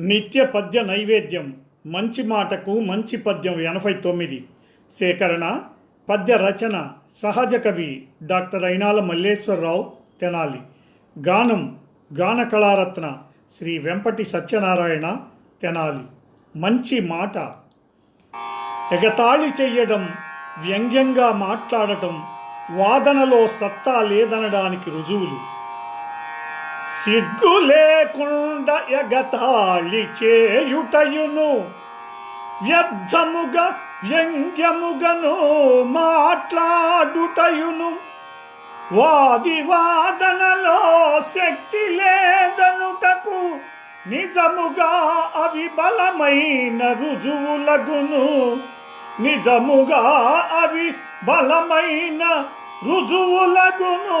నిత్య పద్య నైవేద్యం మంచి మాటకు మంచి పద్యం ఎనభై తొమ్మిది. సేకరణ పద్య రచన సహజ కవి డాక్టర్ అయినాల మల్లేశ్వరరావు తెనాలి. గానం గాన కళారత్న శ్రీ వెంపటి సత్యనారాయణ తెనాలి. మంచి మాట. ఎగతాళి చెయ్యడం వ్యంగ్యంగా మాట్లాడటం వాదనలో సత్తా లేదనడానికి రుజువులు. సిగ్గు లేకుండా ఎగతాళి చేయుటయును వ్యర్థముగా వ్యంగ్యముగను మాట్లాడుటయును. వాది వాదనలో శక్తి లేదనుటకు నిజముగా అవి బలమైన రుజువులగును. నిజముగా అవి బలమైన రుజువులగును.